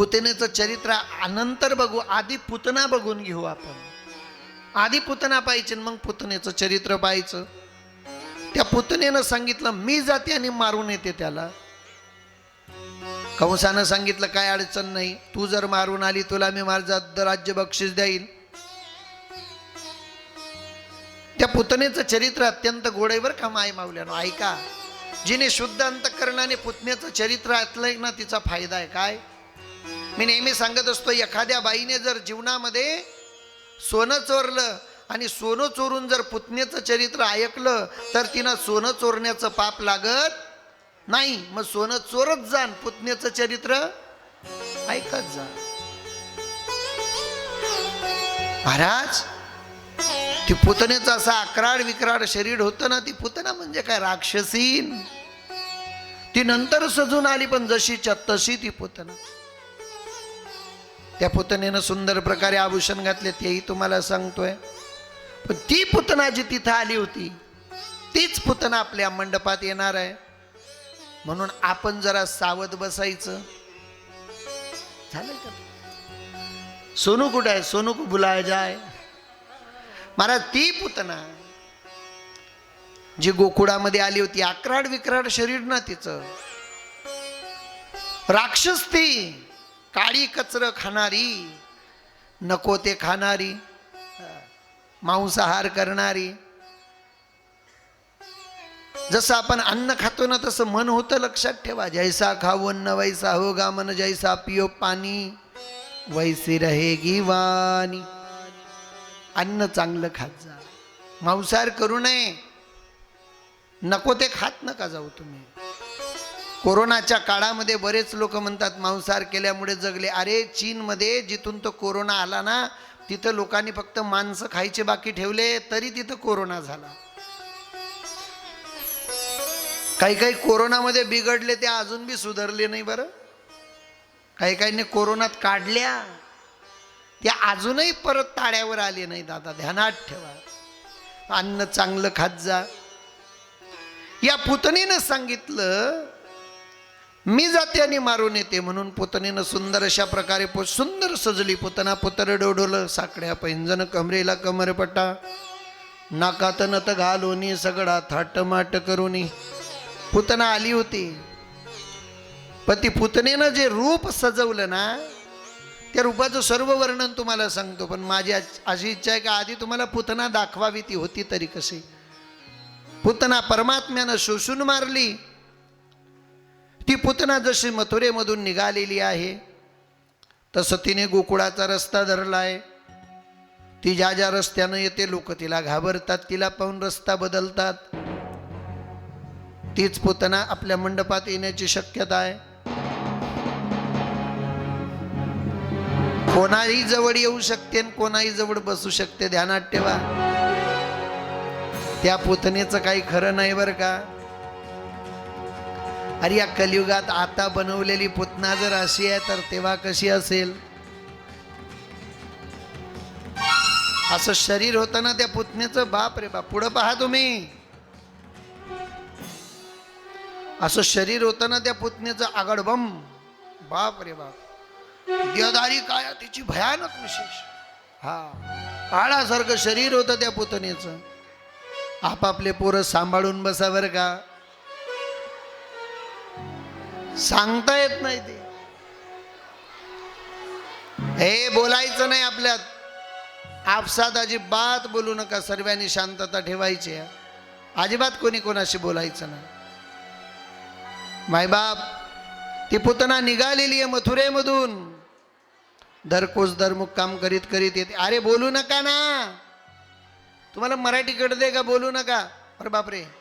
पुतनेचं चरित्र अनंतर बघू आधी पुतना बघून घेऊ आपण. आधी पुतना पाहिजे मग पुतनेचं चरित्र पाहायचं. त्या पुतनेनं सांगितलं मी जाते आणि मारून येते त्याला. कंसानं सांगितलं काय अडचण नाही तू जर मारून आली तुला मी माझं राज्य बक्षीस देईल त्या पुतनेचं चरित्र अत्यंत गोडेवर का माय मावल्यानं ऐका. जिने शुद्ध अंतकरणाने पुतण्याचं चरित्र ऐकलंय ना तिचा फायदा आहे. काय? मी नेहमी सांगत असतो एखाद्या बाईने जर जीवनामध्ये सोनं चोरलं आणि सोनं चोरून जर पुतण्याचं चरित्र ऐकलं तर तिनं सोनं चोरण्याचं पाप लागत नाही. मग सोनं चोरत जाण पुतण्याचं चरित्र ऐकत जा महाराज ती पुतनेचं असं अकराड विक्राड शरीर होतं ना ती पुतना म्हणजे काय? राक्षसीन. ती नंतर सजून आली पण जशीच्या तशी ती पुतना. त्या पुतणीनं सुंदर प्रकारे आभूषण घातले तेही तुम्हाला सांगतोय. पण ती पुतना जी तिथं आली होती तीच पुतना आपल्या मंडपात येणार आहे. म्हणून आपण जरा सावध बसायचं. झालं का? सोनू कुठं आहे? सोनू कु बुलाय जाय. महाराज ती पुतना जी गोकुळामध्ये आली होती अकराड विक्राड शरीर ना तिचं. राक्षस ती. काळी कचरं खाणारी नको ते खाणारी मांसाहार करणारी. जसं आपण अन्न खातो ना तसं मन होतं लक्षात ठेवा. जैसा खाऊ अन्न वैसा होगा मन जैसा पियो पाणी वैसी रहेगी वाणी. अन्न चांगलं खात जा. मांसाहार करू नये. नको ते खात नका जाऊ तुम्ही. कोरोनाच्या काळामध्ये बरेच लोक म्हणतात मांसाहार केल्यामुळे जगले. अरे चीनमध्ये जिथून तो कोरोना आला ना तिथं लोकांनी फक्त मांस खायचे बाकी ठेवले तरी तिथं कोरोना झाला. काही काही कोरोनामध्ये बिघडले ते अजून बी सुधारले नाही बरं. काही काहींनी कोरोनात काढल्या त्या अजूनही परत ताळ्यावर आले नाही दादा ध्यानात ठेवा. अन्न चांगलं खात जा. या पुतणीनं सांगितलं मी जाते आणि मारून येते म्हणून पुतणीनं सुंदर अशा प्रकारे पो सुंदर सजली. पुतना पुतर डोडवलं साकड्या पैंजन कमरेला कमरपटा नाकात नत घालोनी सगळा थाटमाट करूनी. पुतना आली होती. पण ती पुतनेनं जे रूप सजवलं ना त्या रूपाचं सर्व वर्णन तुम्हाला सांगतो. पण माझी आज- अशी इच्छा आहे का आधी तुम्हाला पुतना दाखवावी ती होती तरी कशी. पुतना परमात्म्यानं शोषून मारली. ती पुतना जशी मथुरेमधून निघालेली आहे तसं तिने गोकुळाचा रस्ता धरलाय. ती ज्या ज्या रस्त्यानं येते लोक तिला घाबरतात तिला पाहून रस्ता बदलतात. तीच पुतना आपल्या मंडपात येण्याची शक्यता आहे. कोणाही जवळ येऊ शकते कोणाही जवळ बसू शकते ध्यानात ठेवा. त्या पुतनेचं काही खरं नाही बरं का? अरे या कलियुगात आता बनवलेली पुतना जर अशी आहे तर तेव्हा कशी असेल? असं शरीर होतं ना त्या पुतण्याचं? बाप रे बाप पुढं पहा तुम्ही. असं शरीर होतं ना त्या पुतण्याचं आगडबम? बाप रे बाप. देहदारी काय तिची भयानक विशेष. हा. आळासारखं शरीर होतं त्या पुतनेचं आपापले पोरं सांभाळून बसावर का. सांगता येत नाही ते. हे बोलायचं नाही आपल्यात. आपसात अजिबात बोलू नका सर्वांनी शांतता ठेवायची अजिबात कोणी कोणाशी बोलायचं नाही. मायबाप ती पुतना निघालेली आहे मथुरेमधून. धरकोस धरमुख काम करीत करीत येते. अरे बोलू नका ना. तुम्हाला मराठी कळते का? बोलू नका. अरे बापरे.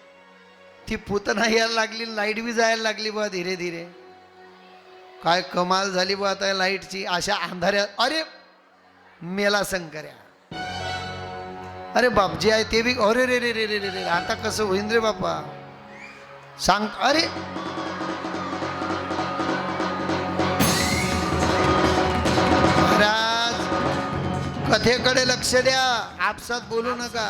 ती पुतना यायला लागली लाइट बी जायला लागली बुवा धीरे धीरे. काय कमाल झाली बुवा आता लाईटची अशा अंधाऱ्या अरे मेला शंकर्या अरे बाप जे आहे ते बी अरे रे रे रे रे रे रे आता कसं होईन रे बापा. सांग अरे. महाराज कथेकडे लक्ष द्या. आपसात बोलू नका.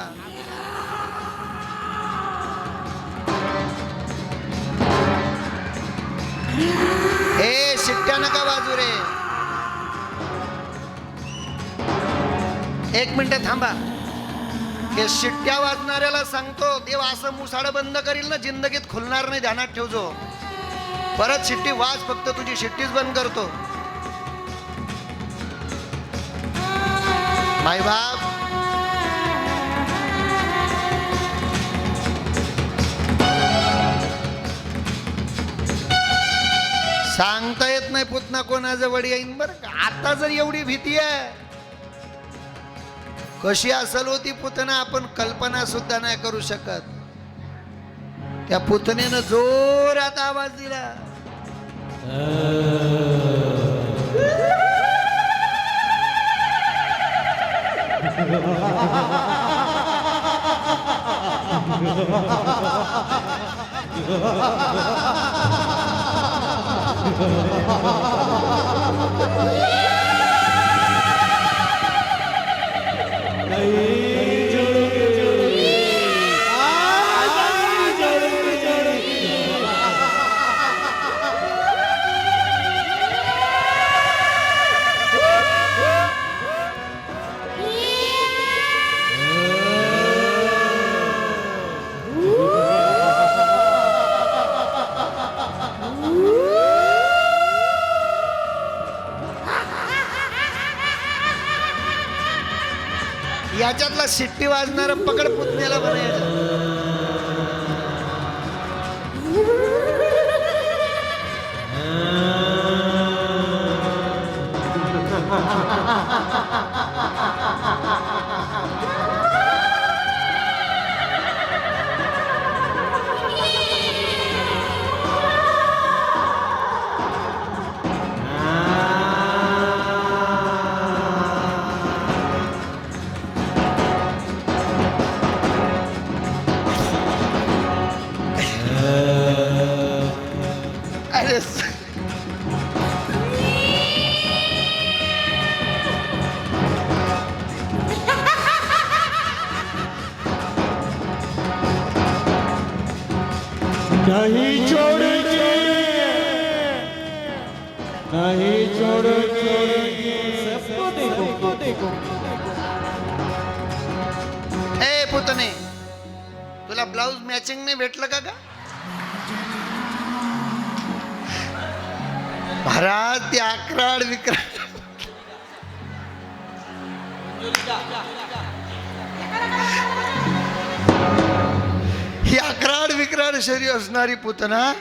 ए शिट्ट्या नका बाजू रे. एक मिनिट थांबा. हे शिट्ट्या वाजणाऱ्याला सांगतो देव असं मुसाड बंद करील ना जिंदगीत खुलणार नाही ध्यानात ठेवजो. परत शिट्टी वाज फक्त तुझी शिट्टीच बंद करतो. माय बाप नाही पुतना कोणाजवळ येईन बर आता जर एवढी भीती आहे. कशी असल होती पुतना आपण कल्पना सुद्धा नाही करू शकत. त्या पुतनेनं जोरात आवाज दिला. đây. याच्यातला शिट्टी वाजणारं पकड पुतण्याला म्हणायचं नहीं छोड़ेंगे नहीं छोड़ेंगे सबको देखो देखो ए पुतणे तुला ब्लाउज मॅचिंग नाही भेटलं का ग? महाराज ते अकराड विक्राड अकराड विक्राड शरीर असणारी पुतना.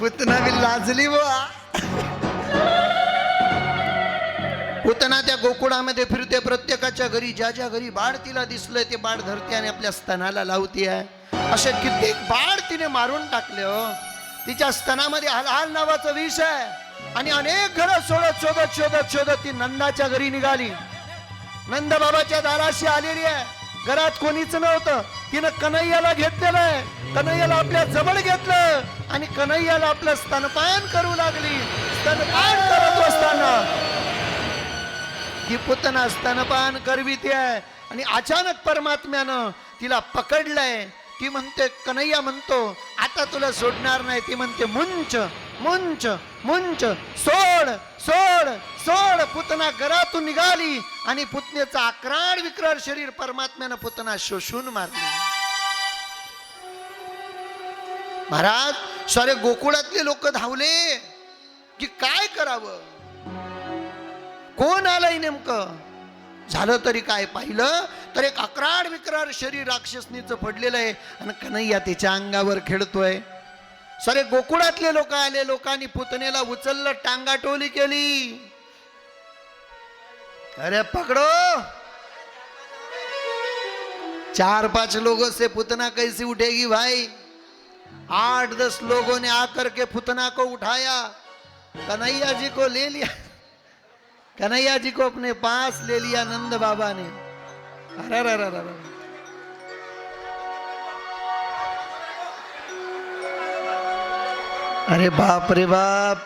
पुतना मी लाजली बुवा. पुतना त्या गोकुळामध्ये फिरते प्रत्येकाच्या घरी ज्या ज्या घरी बाळ तिला दिसलंय ते बाळ धरते आणि आपल्या स्तनाला लावते आहे असे कित्येक बाळ तिने मारून टाकले हो. तिच्या स्तनामध्ये हलहाल नावाचं विष आहे. आणि अनेक घरं सोडत शोधत शोधत शोधत ती नंदाच्या घरी निघाली. नंद बाबाच्या दाराशी आलेली आहे. घरात कोणीच नव्हतं. तिनं कन्हैयाला घेतलेलं आहे. कन्हैयाला आपल्या जवळ घेतलं. आणि कन्हैयाला आपलं स्तनपान करू लागली. स्तनपान करत असताना ती पुतना स्तनपान करविते आहे. आणि अचानक परमात्म्यानं तिला पकडलंय. ती म्हणते कन्हैया म्हणतो आता तुला सोडणार नाही. ती म्हणते मुंच मुंच मुंच सोड सोड सोड पुतना घरातून निघाली आणि पुतनेचं अक्राळ विक्राळ शरीर परमात्म्यानं पुतना शोषून मारली. महाराज सारे गोकुळातले लोक धावले. की काय करावं? कोण आलंय नेमकं? झालं तरी काय पाहिलं? तर एक अकराड विक्रार शरीर राक्षसनीचं पडलेलं आहे आणि कन्हैया तिच्या अंगावर खेळतोय. सारे गोकुळातले लोक आले लोकांनी पुतणेला उचललं टांगाटोली केली. अरे पकडो. चार पांच लोगों से पुतना कैसी उठेगी भाई? आठ दस लोगों ने आकर के पुतना को उठाया। कन्हैया जी को ले लिया। कन्हैया जी को अपने पास ले लिया नंद बाबा ने। अरे अरे अरे। अरे बाप रे बाप.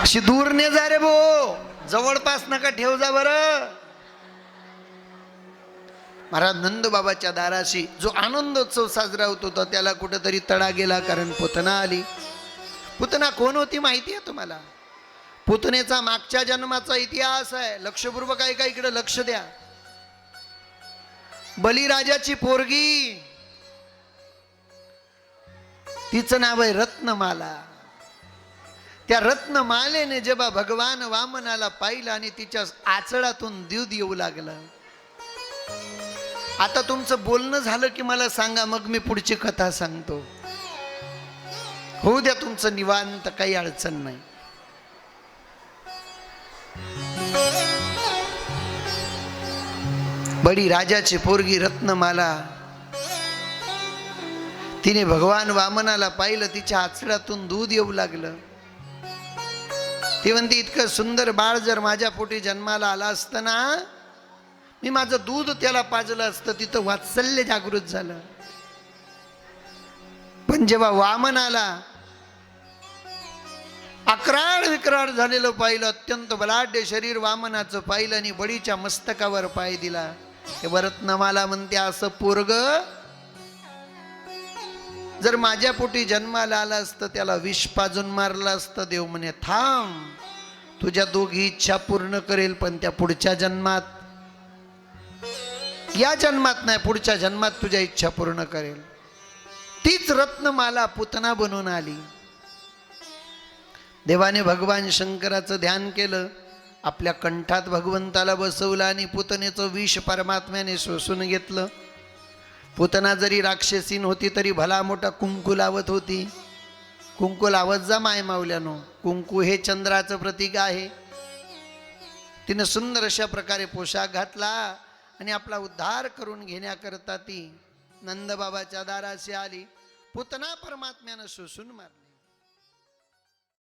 अशी दूर ने जा रे भो. जवळपास नका ठेव जा बर. महाराज नंदबाबाच्या दाराशी जो आनंदोत्सव साजरा होत होता त्याला कुठेतरी तडा गेला कारण पुतना आली. पुतना कोण होती माहिती आहे तुम्हाला? पुतनेचा मागच्या जन्माचा इतिहास आहे. लक्षपूर्वक आहे का इकडे लक्ष द्या. बलिराजाची पोरगी. तिचं नाव आहे रत्नमाला. त्या रत्नमालेने जेव्हा भगवान वामनाला पाहिलं आणि तिच्या आचळातून दूध येऊ लागलं. आता तुमचं बोलणं झालं की मला सांगा मग मी पुढची कथा सांगतो. होऊ द्या तुमचं निवांत काही अडचण नाही. बडी राजाची पोरगी रत्नमाला. तिने भगवान वामनाला पाहिलं तिच्या आचड्यातून दूध येऊ लागलं. ती म्हणते इतकं सुंदर बाळ जर माझ्या पोटी जन्माला आला असतं ना मी माझं दूध त्याला पाजलं असतं तिथं वात्सल्य जागृत झालं. पण जेव्हा वामन आला अक्राळ विक्राळ झालेलं पाहिलं अत्यंत बलाढ्य शरीर वामनाचं पाहिलं आणि बडीच्या मस्तकावर पाय दिला. हे भरतनमाला म्हणते असं पोरग जर माझ्या पोटी जन्माला आला असतं त्याला विष पाजून मारलं असतं देव म्हणे थांब तुझ्या दोघी इच्छा पूर्ण करेल पण त्या पुढच्या जन्मात या जन्मात नाही पुढच्या जन्मात तुझ्या इच्छा पूर्ण करेल. तीच रत्नमाला पुतना बनून आली. देवाने भगवान शंकराचं ध्यान केलं. आपल्या कंठात भगवंताला बसवलं आणि पुतनेचं विष परमात्म्याने शोषून घेतलं. पुतना जरी राक्षसीन होती तरी भला मोठा कुंकू लावत होती. कुंकू लावत जा माय मावल्यानो कुंकू हे चंद्राचं प्रतीक आहे. तिनं सुंदर अशा प्रकारे पोशाख घातला आणि आपला उद्धार करून घेण्याकरता ती नंदबाबाच्या दाराशी आली. पुतना परमात्म्यानं शोषून मारली.